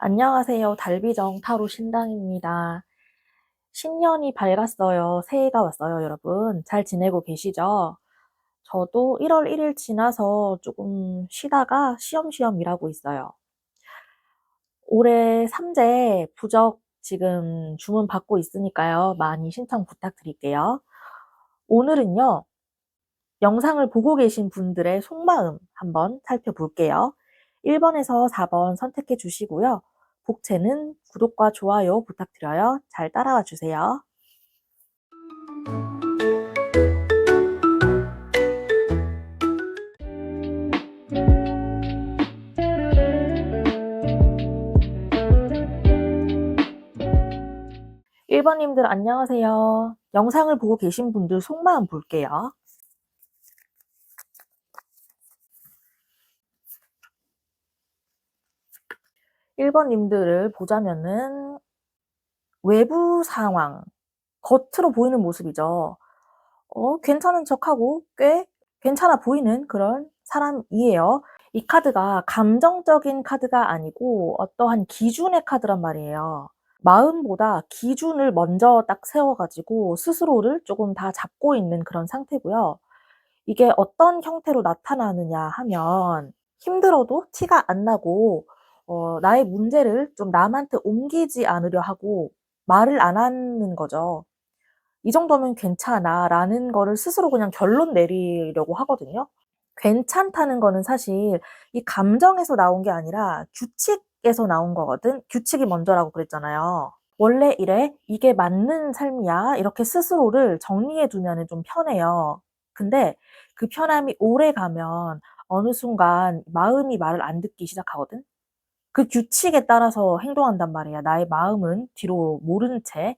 안녕하세요. 달비정 타로 신당입니다. 신년이 밝았어요. 새해가 왔어요, 여러분. 잘 지내고 계시죠? 저도 1월 1일 지나서 조금 쉬다가 쉬엄쉬엄 일하고 있어요. 올해 삼재 부적 지금 주문 받고 있으니까요. 많이 신청 부탁드릴게요. 오늘은요. 영상을 보고 계신 분들의 속마음 한번 살펴볼게요. 1번에서 4번 선택해 주시고요. 복채는 구독과 좋아요 부탁드려요. 잘 따라와 주세요. 일번님들 안녕하세요. 영상을 보고 계신 분들 속마음 볼게요. 1번님들을 보자면은 외부 상황, 겉으로 보이는 모습이죠. 어, 괜찮은 척하고 꽤 괜찮아 보이는 그런 사람이에요. 이 카드가 감정적인 카드가 아니고 어떠한 기준의 카드란 말이에요. 마음보다 기준을 먼저 딱 세워가지고 스스로를 조금 다 잡고 있는 그런 상태고요. 이게 어떤 형태로 나타나느냐 하면 힘들어도 티가 안 나고 어, 나의 문제를 좀 남한테 옮기지 않으려 하고 말을 안 하는 거죠. 이 정도면 괜찮아 라는 거를 스스로 그냥 결론 내리려고 하거든요. 괜찮다는 거는 사실 이 감정에서 나온 게 아니라 규칙에서 나온 거거든. 규칙이 먼저라고 그랬잖아요. 원래 이래? 이게 맞는 삶이야? 이렇게 스스로를 정리해 두면 좀 편해요. 근데 그 편함이 오래 가면 어느 순간 마음이 말을 안 듣기 시작하거든. 그 규칙에 따라서 행동한단 말이야. 나의 마음은 뒤로 모른 채.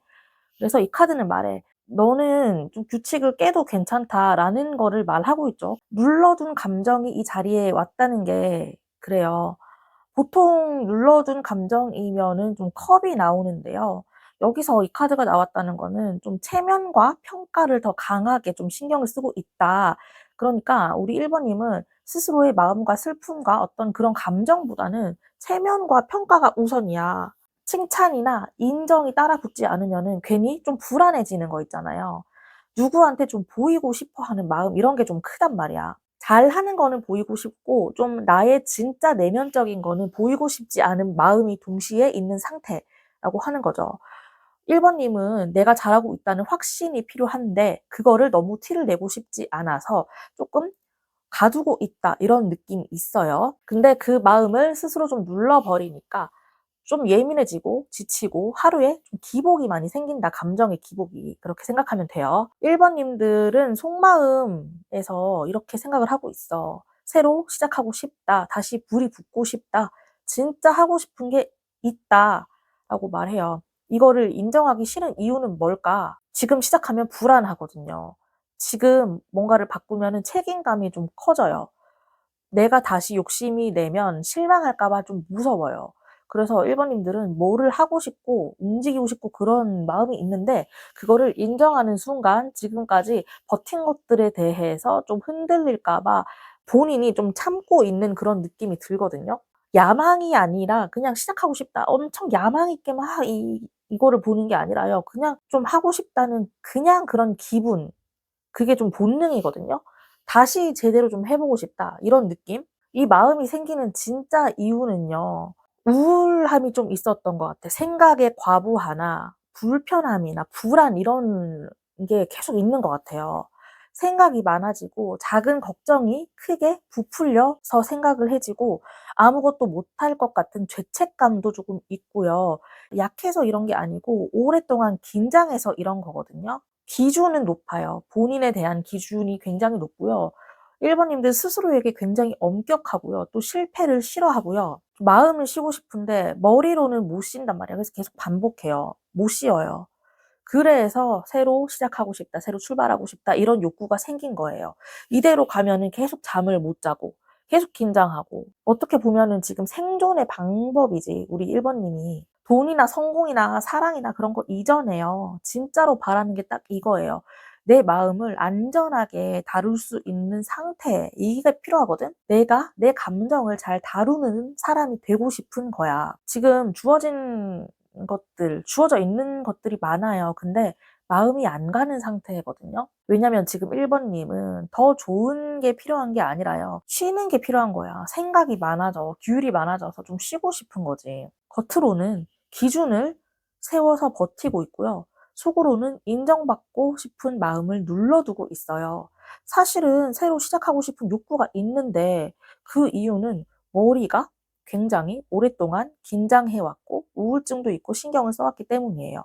그래서 이 카드는 말해. 너는 좀 규칙을 깨도 괜찮다라는 거를 말하고 있죠. 눌러둔 감정이 이 자리에 왔다는 게 그래요. 보통 눌러둔 감정이면은 좀 컵이 나오는데요. 여기서 이 카드가 나왔다는 거는 좀 체면과 평가를 더 강하게 좀 신경을 쓰고 있다. 그러니까 우리 1번님은 스스로의 마음과 슬픔과 어떤 그런 감정보다는 체면과 평가가 우선이야. 칭찬이나 인정이 따라붙지 않으면은 괜히 좀 불안해지는 거 있잖아요. 누구한테 좀 보이고 싶어 하는 마음, 이런 게 좀 크단 말이야. 잘 하는 거는 보이고 싶고, 좀 나의 진짜 내면적인 거는 보이고 싶지 않은 마음이 동시에 있는 상태라고 하는 거죠. 1번님은 내가 잘하고 있다는 확신이 필요한데, 그거를 너무 티를 내고 싶지 않아서 조금 가두고 있다 이런 느낌이 있어요. 근데 그 마음을 스스로 좀 눌러버리니까 좀 예민해지고 지치고 하루에 좀 기복이 많이 생긴다. 감정의 기복이. 그렇게 생각하면 돼요. 1번님들은 속마음에서 이렇게 생각을 하고 있어. 새로 시작하고 싶다. 다시 불이 붙고 싶다. 진짜 하고 싶은 게 있다. 라고 말해요. 이거를 인정하기 싫은 이유는 뭘까? 지금 시작하면 불안하거든요. 지금 뭔가를 바꾸면은 책임감이 좀 커져요. 내가 다시 욕심이 내면 실망할까봐 좀 무서워요. 그래서 1번님들은 뭐를 하고 싶고 움직이고 싶고 그런 마음이 있는데 그거를 인정하는 순간 지금까지 버틴 것들에 대해서 좀 흔들릴까봐 본인이 좀 참고 있는 그런 느낌이 들거든요. 야망이 아니라 그냥 시작하고 싶다. 엄청 야망 있게 막 이, 이거를 보는 게 아니라요. 그냥 좀 하고 싶다는 그냥 그런 기분. 그게 좀 본능이거든요. 다시 제대로 좀 해보고 싶다. 이런 느낌? 이 마음이 생기는 진짜 이유는요. 우울함이 좀 있었던 것 같아. 생각의 과부하나 불편함이나 불안 이런 게 계속 있는 것 같아요. 생각이 많아지고 작은 걱정이 크게 부풀려서 생각을 해지고 아무것도 못할 것 같은 죄책감도 조금 있고요. 약해서 이런 게 아니고 오랫동안 긴장해서 이런 거거든요. 기준은 높아요. 본인에 대한 기준이 굉장히 높고요. 1번님들 스스로에게 굉장히 엄격하고요. 또 실패를 싫어하고요. 마음을 쉬고 싶은데 머리로는 못 쉰단 말이에요. 그래서 계속 반복해요. 못 쉬어요. 그래서 새로 시작하고 싶다, 새로 출발하고 싶다, 이런 욕구가 생긴 거예요. 이대로 가면은 계속 잠을 못 자고, 계속 긴장하고, 어떻게 보면은 지금 생존의 방법이지, 우리 1번님이. 돈이나 성공이나 사랑이나 그런 거 이전에요. 진짜로 바라는 게 딱 이거예요. 내 마음을 안전하게 다룰 수 있는 상태, 이게 필요하거든? 내가 내 감정을 잘 다루는 사람이 되고 싶은 거야. 지금 주어진 것들, 주어져 있는 것들이 많아요. 근데 마음이 안 가는 상태거든요. 왜냐면 지금 1번님은 더 좋은 게 필요한 게 아니라요. 쉬는 게 필요한 거야. 생각이 많아져, 기울이 많아져서 좀 쉬고 싶은 거지. 겉으로는 기준을 세워서 버티고 있고요. 속으로는 인정받고 싶은 마음을 눌러두고 있어요. 사실은 새로 시작하고 싶은 욕구가 있는데 그 이유는 머리가 굉장히 오랫동안 긴장해왔고 우울증도 있고 신경을 써왔기 때문이에요.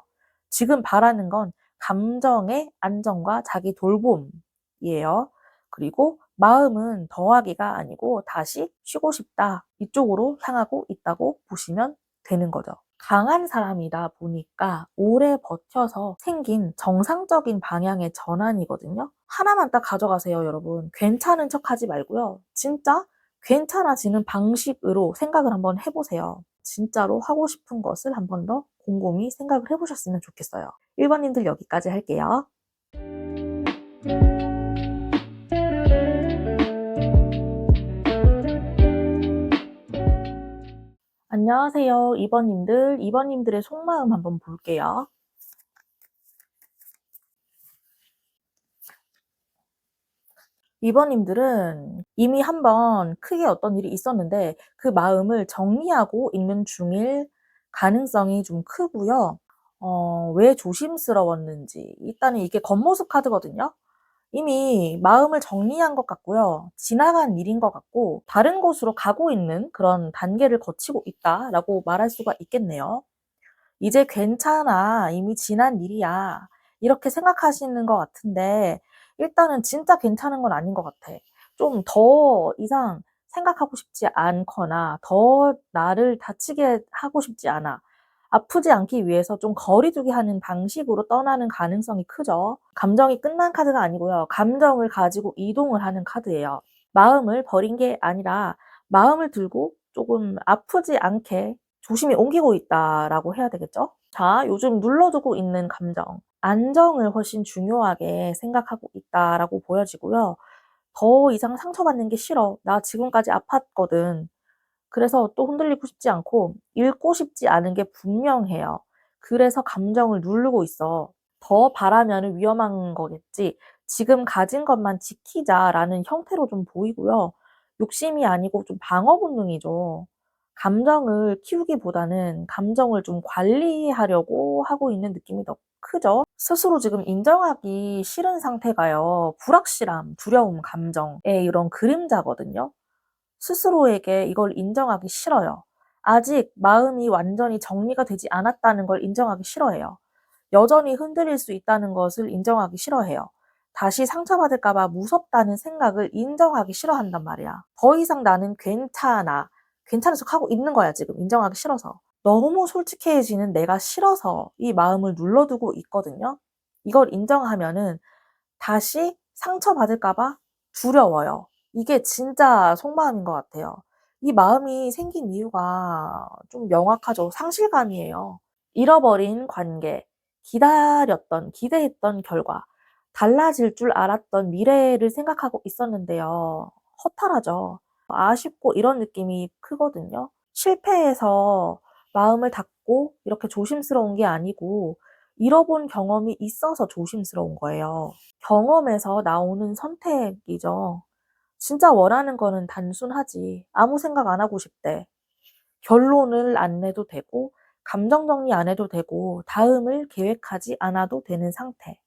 지금 바라는 건 감정의 안정과 자기 돌봄이에요. 그리고 마음은 더하기가 아니고 다시 쉬고 싶다. 이쪽으로 향하고 있다고 보시면 되는 거죠. 강한 사람이다 보니까 오래 버텨서 생긴 정상적인 방향의 전환이거든요. 하나만 딱 가져가세요, 여러분. 괜찮은 척 하지 말고요. 진짜 괜찮아지는 방식으로 생각을 한번 해보세요. 진짜로 하고 싶은 것을 한 번 더 곰곰이 생각을 해보셨으면 좋겠어요. 1번님들 여기까지 할게요. 안녕하세요. 2번님들. 2번님들의 속마음 한번 볼게요. 이번님들은 이미 한번 크게 어떤 일이 있었는데 그 마음을 정리하고 있는 중일 가능성이 좀 크고요. 어, 왜 조심스러웠는지 일단은 이게 겉모습 카드거든요. 이미 마음을 정리한 것 같고요. 지나간 일인 것 같고 다른 곳으로 가고 있는 그런 단계를 거치고 있다라고 말할 수가 있겠네요. 이제 괜찮아. 이미 지난 일이야. 이렇게 생각하시는 것 같은데 일단은 진짜 괜찮은 건 아닌 것 같아. 좀 더 이상 생각하고 싶지 않거나 더 나를 다치게 하고 싶지 않아. 아프지 않기 위해서 좀 거리두기 하는 방식으로 떠나는 가능성이 크죠. 감정이 끝난 카드가 아니고요. 감정을 가지고 이동을 하는 카드예요. 마음을 버린 게 아니라 마음을 들고 조금 아프지 않게 조심히 옮기고 있다라고 해야 되겠죠? 자, 요즘 눌러두고 있는 감정. 안정을 훨씬 중요하게 생각하고 있다라고 보여지고요. 더 이상 상처받는 게 싫어. 나 지금까지 아팠거든. 그래서 또 흔들리고 싶지 않고 잃고 싶지 않은 게 분명해요. 그래서 감정을 누르고 있어. 더 바라면 위험한 거겠지. 지금 가진 것만 지키자라는 형태로 좀 보이고요. 욕심이 아니고 좀 방어 본능이죠. 감정을 키우기보다는 감정을 좀 관리하려고 하고 있는 느낌이 더 크죠. 스스로 지금 인정하기 싫은 상태가요. 불확실함, 두려움, 감정의 이런 그림자거든요. 스스로에게 이걸 인정하기 싫어요. 아직 마음이 완전히 정리가 되지 않았다는 걸 인정하기 싫어해요. 여전히 흔들릴 수 있다는 것을 인정하기 싫어해요. 다시 상처받을까봐 무섭다는 생각을 인정하기 싫어한단 말이야. 더 이상 나는 괜찮아. 괜찮은 척 하고 있는 거야, 지금. 인정하기 싫어서. 너무 솔직해지는 내가 싫어서 이 마음을 눌러두고 있거든요. 이걸 인정하면은 다시 상처받을까봐 두려워요. 이게 진짜 속마음인 것 같아요. 이 마음이 생긴 이유가 좀 명확하죠. 상실감이에요. 잃어버린 관계, 기다렸던, 기대했던 결과, 달라질 줄 알았던 미래를 생각하고 있었는데요. 허탈하죠. 아쉽고 이런 느낌이 크거든요. 실패해서 마음을 닫고 이렇게 조심스러운 게 아니고 잃어본 경험이 있어서 조심스러운 거예요. 경험에서 나오는 선택이죠. 진짜 원하는 거는 단순하지. 아무 생각 안 하고 싶대. 결론을 안 내도 되고, 감정 정리 안 해도 되고, 다음을 계획하지 않아도 되는 상태.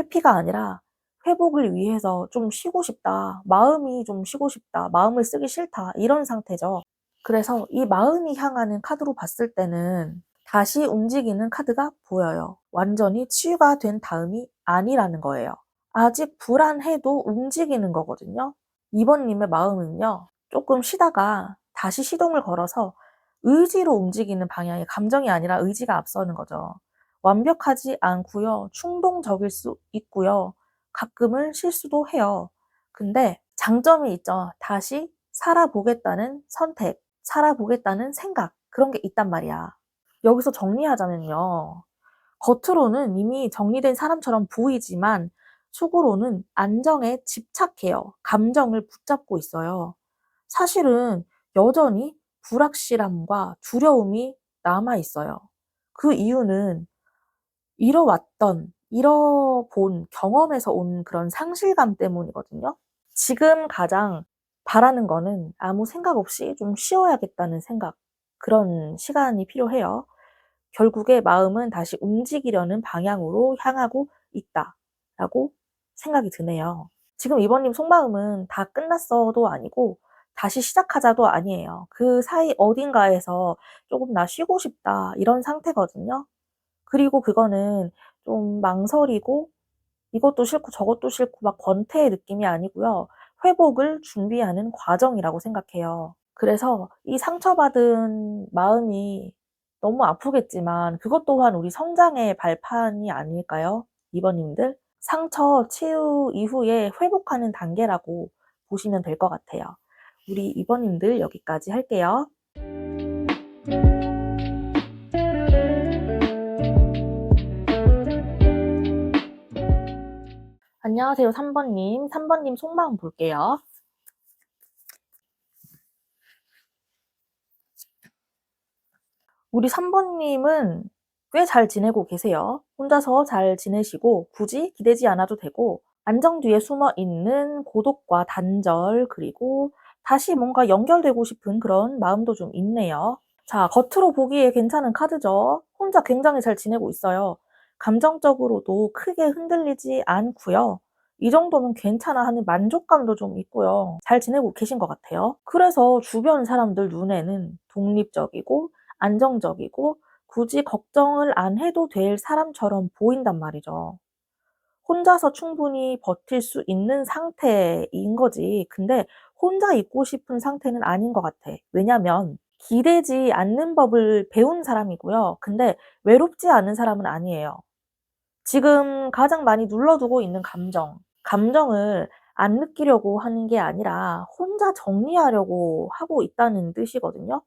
회피가 아니라 회복을 위해서 좀 쉬고 싶다. 마음이 좀 쉬고 싶다. 마음을 쓰기 싫다. 이런 상태죠. 그래서 이 마음이 향하는 카드로 봤을 때는 다시 움직이는 카드가 보여요. 완전히 치유가 된 다음이 아니라는 거예요. 아직 불안해도 움직이는 거거든요. 2번님의 마음은요, 조금 쉬다가 다시 시동을 걸어서 의지로 움직이는 방향의 감정이 아니라 의지가 앞서는 거죠. 완벽하지 않고요. 충동적일 수 있고요. 가끔은 실수도 해요. 근데 장점이 있죠. 다시 살아보겠다는 선택, 살아보겠다는 생각, 그런 게 있단 말이야. 여기서 정리하자면요. 겉으로는 이미 정리된 사람처럼 보이지만 속으로는 안정에 집착해요. 감정을 붙잡고 있어요. 사실은 여전히 불확실함과 두려움이 남아 있어요. 그 이유는 잃어왔던, 잃어본 경험에서 온 그런 상실감 때문이거든요. 지금 가장 바라는 거는 아무 생각 없이 좀 쉬어야겠다는 생각, 그런 시간이 필요해요. 결국에 마음은 다시 움직이려는 방향으로 향하고 있다라고 생각이 드네요. 지금 이번님 속마음은 다 끝났어도 아니고 다시 시작하자도 아니에요. 그 사이 어딘가에서 조금 나 쉬고 싶다 이런 상태거든요. 그리고 그거는 좀 망설이고 이것도 싫고 저것도 싫고 막 권태의 느낌이 아니고요. 회복을 준비하는 과정이라고 생각해요. 그래서 이 상처받은 마음이 너무 아프겠지만 그것 또한 우리 성장의 발판이 아닐까요? 이번님들? 상처 치유 이후에 회복하는 단계라고 보시면 될 것 같아요. 우리 이번님들 여기까지 할게요. 안녕하세요, 3번님. 3번님 속마음 볼게요. 우리 3번님은 꽤 잘 지내고 계세요. 혼자서 잘 지내시고 굳이 기대지 않아도 되고 안정 뒤에 숨어 있는 고독과 단절 그리고 다시 뭔가 연결되고 싶은 그런 마음도 좀 있네요. 자, 겉으로 보기에 괜찮은 카드죠. 혼자 굉장히 잘 지내고 있어요. 감정적으로도 크게 흔들리지 않고요. 이 정도면 괜찮아 하는 만족감도 좀 있고요. 잘 지내고 계신 것 같아요. 그래서 주변 사람들 눈에는 독립적이고 안정적이고 굳이 걱정을 안 해도 될 사람처럼 보인단 말이죠. 혼자서 충분히 버틸 수 있는 상태인 거지. 근데 혼자 있고 싶은 상태는 아닌 것 같아. 왜냐면 기대지 않는 법을 배운 사람이고요. 근데 외롭지 않은 사람은 아니에요. 지금 가장 많이 눌러두고 있는 감정, 감정을 안 느끼려고 하는 게 아니라 혼자 정리하려고 하고 있다는 뜻이거든요.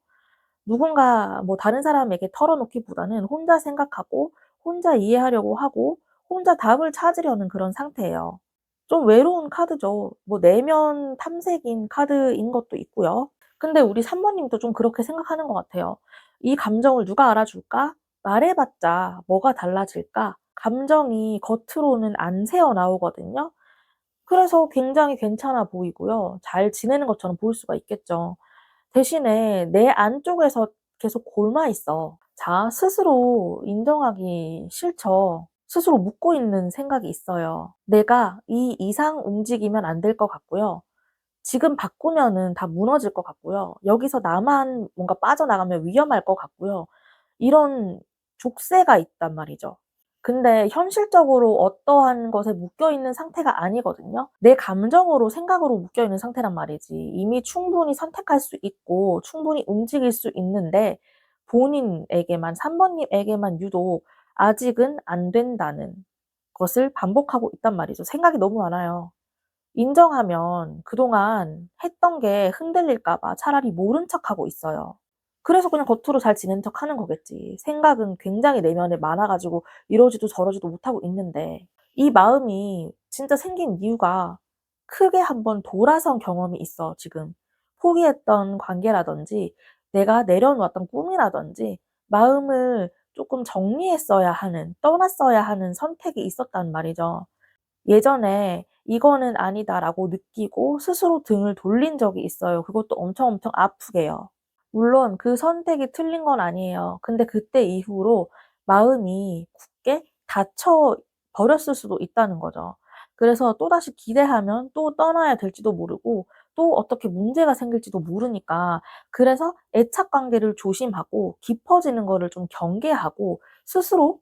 누군가 뭐 다른 사람에게 털어놓기보다는 혼자 생각하고 혼자 이해하려고 하고 혼자 답을 찾으려는 그런 상태예요. 좀 외로운 카드죠. 뭐 내면 탐색인 카드인 것도 있고요. 근데 우리 3번님도 좀 그렇게 생각하는 것 같아요. 이 감정을 누가 알아줄까? 말해봤자 뭐가 달라질까? 감정이 겉으로는 안 새어 나오거든요. 그래서 굉장히 괜찮아 보이고요. 잘 지내는 것처럼 보일 수가 있겠죠. 대신에 내 안쪽에서 계속 골마 있어. 자, 스스로 인정하기 싫죠. 스스로 묻고 있는 생각이 있어요. 내가 이 이상 움직이면 안 될 것 같고요. 지금 바꾸면은 다 무너질 것 같고요. 여기서 나만 뭔가 빠져나가면 위험할 것 같고요. 이런 족쇄가 있단 말이죠. 근데 현실적으로 어떠한 것에 묶여있는 상태가 아니거든요. 내 감정으로 생각으로 묶여있는 상태란 말이지. 이미 충분히 선택할 수 있고 충분히 움직일 수 있는데 본인에게만 3번님에게만 유독 아직은 안 된다는 것을 반복하고 있단 말이죠. 생각이 너무 많아요. 인정하면 그동안 했던 게 흔들릴까 봐 차라리 모른 척하고 있어요. 그래서 그냥 겉으로 잘 지낸 척 하는 거겠지. 생각은 굉장히 내면에 많아가지고 이러지도 저러지도 못하고 있는데 이 마음이 진짜 생긴 이유가 크게 한번 돌아선 경험이 있어, 지금. 포기했던 관계라든지 내가 내려놓았던 꿈이라든지 마음을 조금 정리했어야 하는, 떠났어야 하는 선택이 있었단 말이죠. 예전에 이거는 아니다라고 느끼고 스스로 등을 돌린 적이 있어요. 그것도 엄청 엄청 아프게요. 물론 그 선택이 틀린 건 아니에요. 근데 그때 이후로 마음이 굳게 닫혀 버렸을 수도 있다는 거죠. 그래서 또다시 기대하면 또 떠나야 될지도 모르고 또 어떻게 문제가 생길지도 모르니까 그래서 애착 관계를 조심하고 깊어지는 거를 좀 경계하고 스스로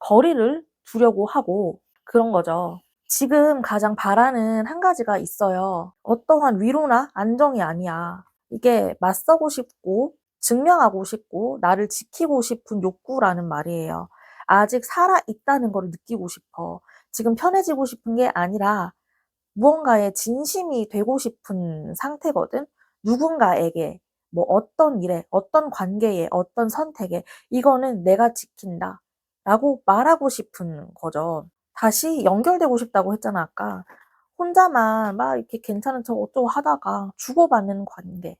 거리를 두려고 하고 그런 거죠. 지금 가장 바라는 한 가지가 있어요. 어떠한 위로나 안정이 아니야. 이게 맞서고 싶고 증명하고 싶고 나를 지키고 싶은 욕구라는 말이에요. 아직 살아 있다는 걸 느끼고 싶어. 지금 편해지고 싶은 게 아니라 무언가에 진심이 되고 싶은 상태거든. 누군가에게 뭐 어떤 일에, 어떤 관계에, 어떤 선택에 이거는 내가 지킨다. 라고 말하고 싶은 거죠. 다시 연결되고 싶다고 했잖아, 아까. 혼자만 막 이렇게 괜찮은 척 어쩌고 하다가 주고받는 관계,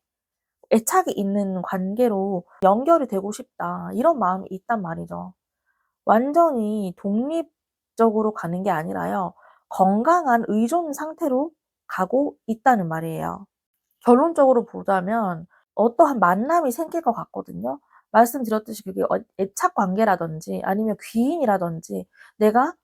애착이 있는 관계로 연결이 되고 싶다. 이런 마음이 있단 말이죠. 완전히 독립적으로 가는 게 아니라요. 건강한 의존 상태로 가고 있다는 말이에요. 결론적으로 보자면 어떠한 만남이 생길 것 같거든요. 말씀드렸듯이 그게 어, 애착 관계라든지 아니면 귀인이라든지 내가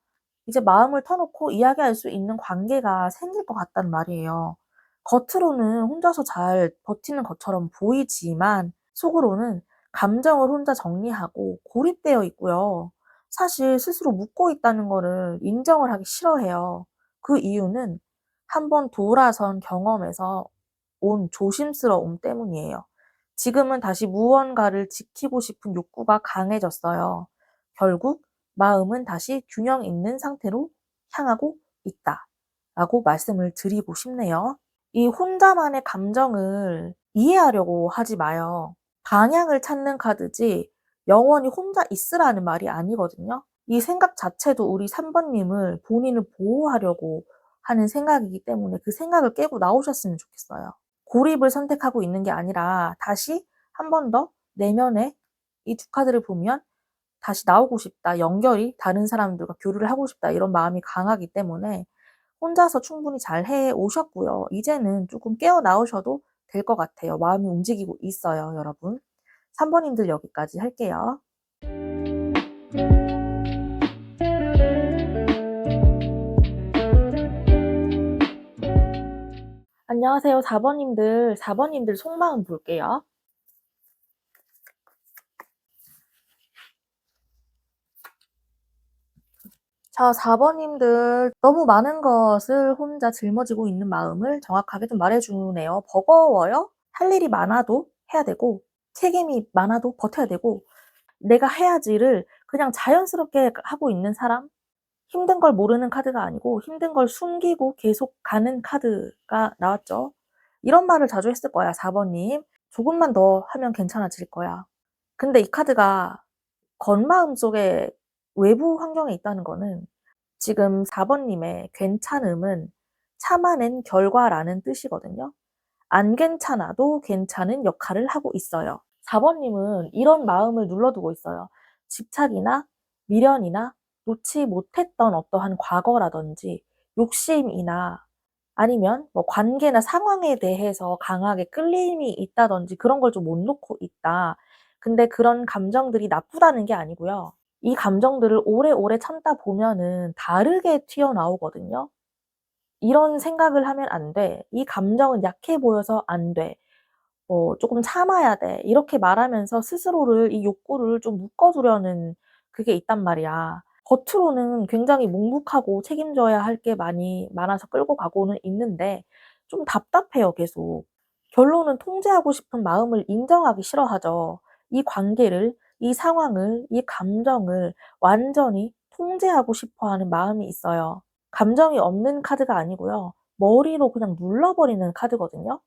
이제 마음을 터놓고 이야기할 수 있는 관계가 생길 것 같단 말이에요. 겉으로는 혼자서 잘 버티는 것처럼 보이지만 속으로는 감정을 혼자 정리하고 고립되어 있고요. 사실 스스로 묻고 있다는 거를 인정을 하기 싫어해요. 그 이유는 한번 돌아선 경험에서 온 조심스러움 때문이에요. 지금은 다시 무언가를 지키고 싶은 욕구가 강해졌어요. 결국 마음은 다시 균형 있는 상태로 향하고 있다. 라고 말씀을 드리고 싶네요. 이 혼자만의 감정을 이해하려고 하지 마요. 방향을 찾는 카드지 영원히 혼자 있으라는 말이 아니거든요. 이 생각 자체도 우리 3번님을 본인을 보호하려고 하는 생각이기 때문에 그 생각을 깨고 나오셨으면 좋겠어요. 고립을 선택하고 있는 게 아니라 다시 한 번 더 내면에 이 두 카드를 보면 다시 나오고 싶다, 연결이 다른 사람들과 교류를 하고 싶다 이런 마음이 강하기 때문에 혼자서 충분히 잘 해 오셨고요. 이제는 조금 깨어 나오셔도 될 것 같아요. 마음이 움직이고 있어요, 여러분. 3번님들 여기까지 할게요. 안녕하세요, 4번님들. 4번님들 속마음 볼게요. 자, 4번님들 너무 많은 것을 혼자 짊어지고 있는 마음을 정확하게 좀 말해주네요. 버거워요? 할 일이 많아도 해야 되고 책임이 많아도 버텨야 되고 내가 해야지를 그냥 자연스럽게 하고 있는 사람? 힘든 걸 모르는 카드가 아니고 힘든 걸 숨기고 계속 가는 카드가 나왔죠. 이런 말을 자주 했을 거야, 4번님. 조금만 더 하면 괜찮아질 거야. 근데 이 카드가 겉마음 속에 외부 환경에 있다는 거는 지금 4번님의 괜찮음은 참아낸 결과라는 뜻이거든요. 안 괜찮아도 괜찮은 역할을 하고 있어요. 4번님은 이런 마음을 눌러두고 있어요. 집착이나 미련이나 놓지 못했던 어떠한 과거라든지 욕심이나 아니면 뭐 관계나 상황에 대해서 강하게 끌림이 있다든지 그런 걸 좀 못 놓고 있다. 근데 그런 감정들이 나쁘다는 게 아니고요. 이 감정들을 오래오래 참다 보면은 다르게 튀어나오거든요. 이런 생각을 하면 안 돼. 이 감정은 약해 보여서 안 돼. 뭐 조금 참아야 돼. 이렇게 말하면서 스스로를 이 욕구를 좀 묶어두려는 그게 있단 말이야. 겉으로는 굉장히 묵묵하고 책임져야 할 게 많이 많아서 끌고 가고는 있는데 좀 답답해요, 계속. 결론은 통제하고 싶은 마음을 인정하기 싫어하죠. 이 관계를, 이 상황을, 이 감정을 완전히 통제하고 싶어 하는 마음이 있어요. 감정이 없는 카드가 아니고요. 머리로 그냥 눌러버리는 카드거든요.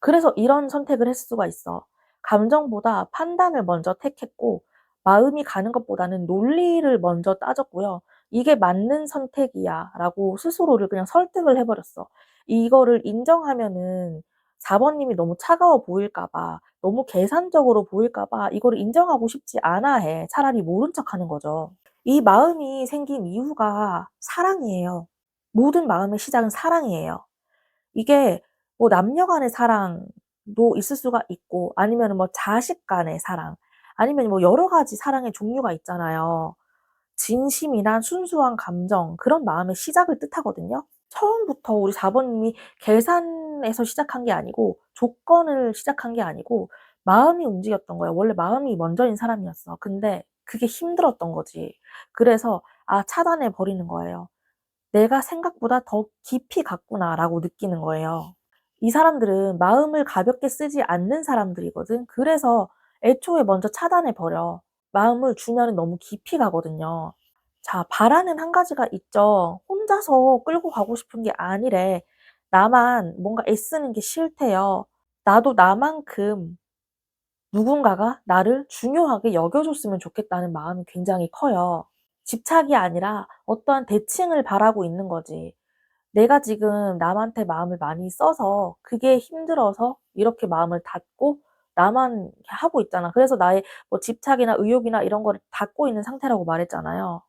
그래서 이런 선택을 했을 수가 있어. 감정보다 판단을 먼저 택했고 마음이 가는 것보다는 논리를 먼저 따졌고요. 이게 맞는 선택이야 라고 스스로를 그냥 설득을 해버렸어. 이거를 인정하면은 4번님이 너무 차가워 보일까봐, 너무 계산적으로 보일까봐 이거를 인정하고 싶지 않아 해. 차라리 모른 척 하는 거죠. 이 마음이 생긴 이유가 사랑이에요. 모든 마음의 시작은 사랑이에요. 이게 뭐 남녀 간의 사랑도 있을 수가 있고, 아니면 뭐 자식 간의 사랑, 아니면 뭐 여러 가지 사랑의 종류가 있잖아요. 진심이란 순수한 감정, 그런 마음의 시작을 뜻하거든요. 처음부터 우리 4번님이 계산에서 시작한 게 아니고, 조건을 시작한 게 아니고, 마음이 움직였던 거예요. 원래 마음이 먼저인 사람이었어. 근데 그게 힘들었던 거지. 그래서, 아, 차단해 버리는 거예요. 내가 생각보다 더 깊이 갔구나라고 느끼는 거예요. 이 사람들은 마음을 가볍게 쓰지 않는 사람들이거든. 그래서 애초에 먼저 차단해 버려. 마음을 주면은 너무 깊이 가거든요. 자, 바라는 한 가지가 있죠. 혼자서 끌고 가고 싶은 게 아니래. 나만 뭔가 애쓰는 게 싫대요. 나도 나만큼 누군가가 나를 중요하게 여겨줬으면 좋겠다는 마음이 굉장히 커요. 집착이 아니라 어떠한 대칭을 바라고 있는 거지. 내가 지금 남한테 마음을 많이 써서 그게 힘들어서 이렇게 마음을 닫고 나만 하고 있잖아. 그래서 나의 뭐 집착이나 의욕이나 이런 거를 닫고 있는 상태라고 말했잖아요.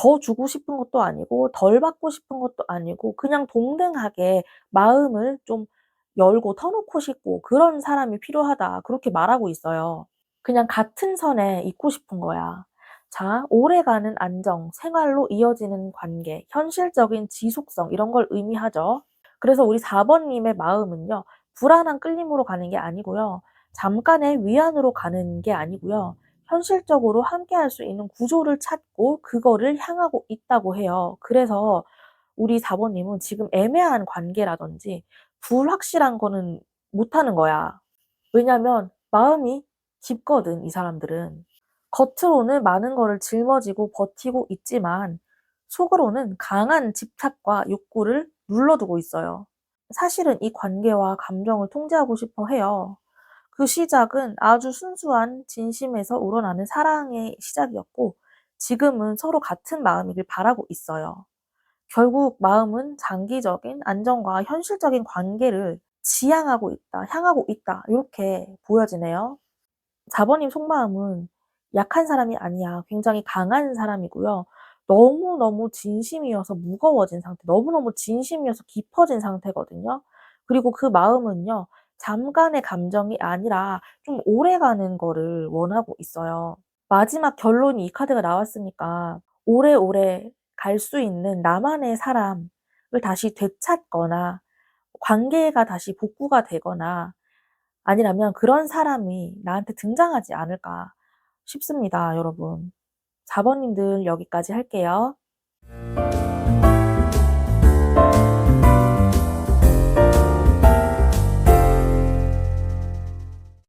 더 주고 싶은 것도 아니고 덜 받고 싶은 것도 아니고 그냥 동등하게 마음을 좀 열고 터놓고 싶고 그런 사람이 필요하다. 그렇게 말하고 있어요. 그냥 같은 선에 있고 싶은 거야. 자, 오래가는 안정, 생활로 이어지는 관계, 현실적인 지속성 이런 걸 의미하죠. 그래서 우리 4번 님의 마음은요. 불안한 끌림으로 가는 게 아니고요. 잠깐의 위안으로 가는 게 아니고요. 현실적으로 함께 할 수 있는 구조를 찾고 그거를 향하고 있다고 해요. 그래서 우리 4번 님은 지금 애매한 관계라든지 불확실한 거는 못하는 거야. 왜냐면 마음이 깊거든, 이 사람들은. 겉으로는 많은 거를 짊어지고 버티고 있지만 속으로는 강한 집착과 욕구를 눌러두고 있어요. 사실은 이 관계와 감정을 통제하고 싶어 해요. 그 시작은 아주 순수한 진심에서 우러나는 사랑의 시작이었고 지금은 서로 같은 마음이길 바라고 있어요. 결국 마음은 장기적인 안정과 현실적인 관계를 지향하고 있다, 향하고 있다, 이렇게 보여지네요. 4번님 속마음은 약한 사람이 아니야. 굉장히 강한 사람이고요. 너무너무 진심이어서 무거워진 상태, 너무너무 진심이어서 깊어진 상태거든요. 그리고 그 마음은요, 잠깐의 감정이 아니라 좀 오래 가는 거를 원하고 있어요. 마지막 결론이 이 카드가 나왔으니까 오래오래 갈 수 있는 나만의 사람을 다시 되찾거나 관계가 다시 복구가 되거나 아니라면 그런 사람이 나한테 등장하지 않을까 싶습니다, 여러분. 4번님들 여기까지 할게요.